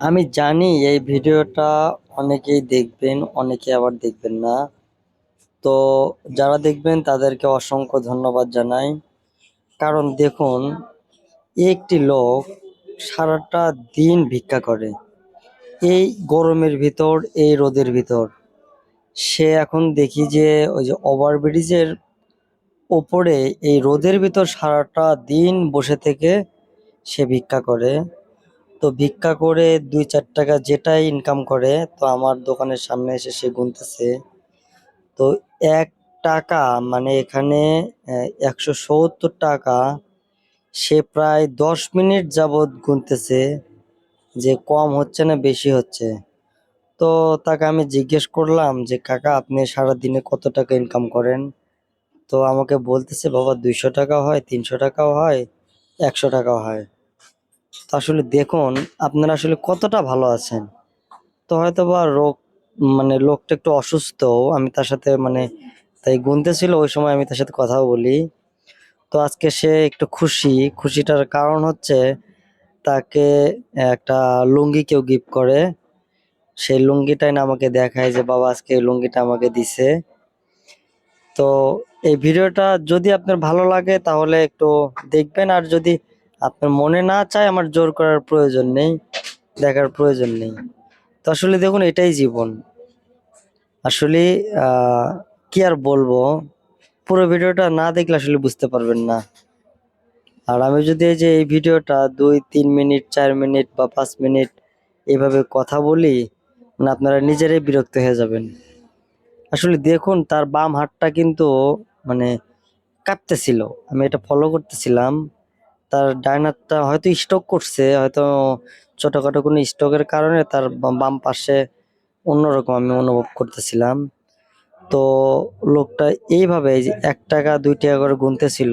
আমি জানি এই ভিডিওটা অনেকেই দেখবেন, অনেকে আবার দেখবেন না। তো যারা দেখবেন, তাদেরকে অসংখ্য ধন্যবাদ জানাই। কারণ দেখুন, একটি লোক সারাটা দিন ভিক্ষা করে। এই গরমের ভিতর, এই রোদের ভিতর। সে এখন দেখি যে, ওই যে ওভার ওভারব্রিজের ওপরে, এই রোদের ভিতর সারাটা দিন বসে থেকে সে ভিক্ষা করে। তো ভিক্ষা করে দুই চার টাকা যেটাই ইনকাম করে, তো আমার দোকানের সামনে এসে সে গুনতেছে। তো এক টাকা মানে এখানে একশো সত্তর টাকা, সে প্রায় দশ মিনিট যাবৎ গুনতেছে, যে কম হচ্ছে না বেশি হচ্ছে। তো তাকে আমি জিজ্ঞেস করলাম যে, কাকা, আপনি সারা দিনে কত টাকা ইনকাম করেন? তো আমাকে বলতেছে, বাবা, দুইশো টাকা হয়, তিনশো টাকাও হয়, একশো টাকাও হয়। আসলে দেখুন, আপনারা আসলে কতটা ভালো আছেন? তো হয়তো বা রোগ মানে লোকটা একটু অসুস্থ, আমি তার সাথে মানে তাই গুনতেছিল, ওই সময় আমি তার সাথে কথাও বলি। তো আজকে সে একটু খুশি, খুশিটার কারণ হচ্ছে তাকে একটা লুঙ্গি কেউ গিফট করে। সেই লুঙ্গিটাই না আমাকে দেখায় যে, বাবা, আজকে এই লুঙ্গিটা আমাকে দিছে। তো এই ভিডিওটা যদি আপনার ভালো লাগে, তাহলে একটু দেখবেন, আর যদি আপনার মনে না চায় আমার জোর করার প্রয়োজন নেই, দেখার প্রয়োজন নেই। তো আসলে দেখুন, এটাই জীবন। আসলে কি আর বলব? পুরো ভিডিওটা না দেখলে আসলে বুঝতে পারবেন না। আর আমি যদি এই যে এই ভিডিওটা দুই, তিন মিনিট, চার মিনিট বা পাঁচ মিনিট এইভাবে কথা বলি মানে আপনারা নিজেরাই বিরক্ত হয়ে যাবেন। আসলে দেখুন, তার বাম হাতটা কিন্তু মানে কাঁপতেছিল। আমি এটা ফলো করতেছিলাম। তার ডাইন হাতটা হয়তো স্ট্রোক করছে, হয়তো ছোটখাটো কোনো স্ট্রোকের কারণে তার বাম পাশে অন্যরকম আমি অনুভব করতেছিলাম। তো লোকটা এইভাবে এক টাকা, দুই টাকা করে গুনতেছিল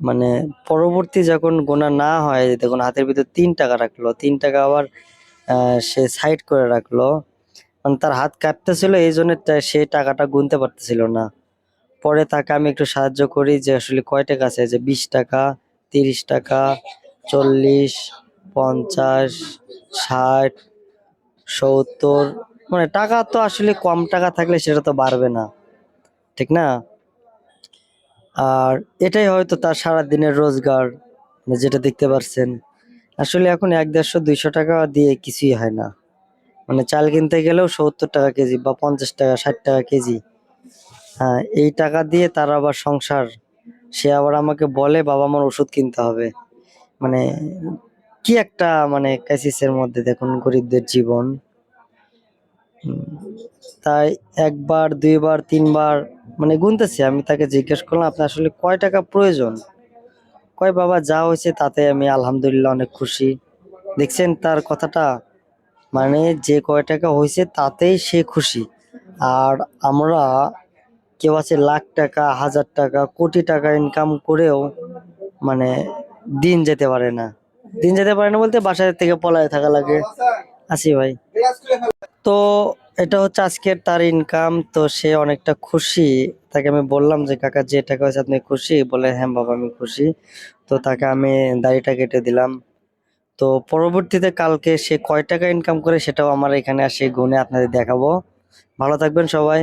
মানে পরবর্তী যখন গোনা না হয়, দেখুন হাতের ভিতর তিন টাকা রাখল, তিন টাকা আবার সে সাইড করে রাখল মানে তার হাত কাঁপতেছিল, এই জন্য সে টাকাটা গুনতে পারতেছিল না। পরে তাকে আমি একটু সাহায্য করি যে আসলে কয় টাকা আছে যে বিশ টাকা তিরিশ টাকা, চল্লিশ, পঞ্চাশ, ষাট, সত্তর। মানে টাকা তো আসলে কম টাকা থাকলে সেটা তো বাড়বে না। ঠিক না? আর এটাই হয়তো তার সারা দিনের রোজগার মানে যেটা দেখতে পারছেন। আসলে এখন এক দেড়শো, দুইশো টাকা দিয়ে কিছুই হয় না। মানে চাল কিনতে গেলেও সত্তর টাকা কেজি বা পঞ্চাশ টাকা, ষাট টাকা কেজি। হ্যাঁ এই টাকা দিয়ে তার আবার সংসার সে আবার আমাকে বলে, বাবা, আমার ওষুধ কিনতে হবে। মানে কি একটা মানে ক্রাইসিসের মধ্যে দেখুন, গরিবদের জীবন। তাই একবার, দুইবার, তিনবার মানে গুনতেছি। আমি তাকে জিজ্ঞেস করলাম, আপনার আসলে কয় টাকা প্রয়োজন? কয়, বাবা, যা হয়েছে তাতে আমি আলহামদুলিল্লাহ অনেক খুশি। দেখছেন তার কথাটা? মানে যে কয় টাকা হয়েছে তাতেই সে খুশি। আর আমরা কেউ আছে লাখ টাকা, হাজার টাকা, কোটি টাকা ইনকাম করেও মানে দিন যেতে পারে না। দিন যেতে পারে না বলতে বাসায় থেকে পলায় থাকা লাগে। আসি ভাই। তো এটা হচ্ছে আজকের তার ইনকাম তো সে অনেকটা খুশি। তাকে আমি বললাম যে, কাকা, যে টাকা হয়েছে আপনি খুশি? বলে হ্যাঁ বাবা, আমি খুশি। তো তাকে আমি দাড়িটা কেটে দিলাম। তো পরবর্তীতে কালকে সে কয় টাকা ইনকাম করে সেটাও আমার এখানে আসে, গুনে আপনাদের দেখাবো। ভালো থাকবেন সবাই।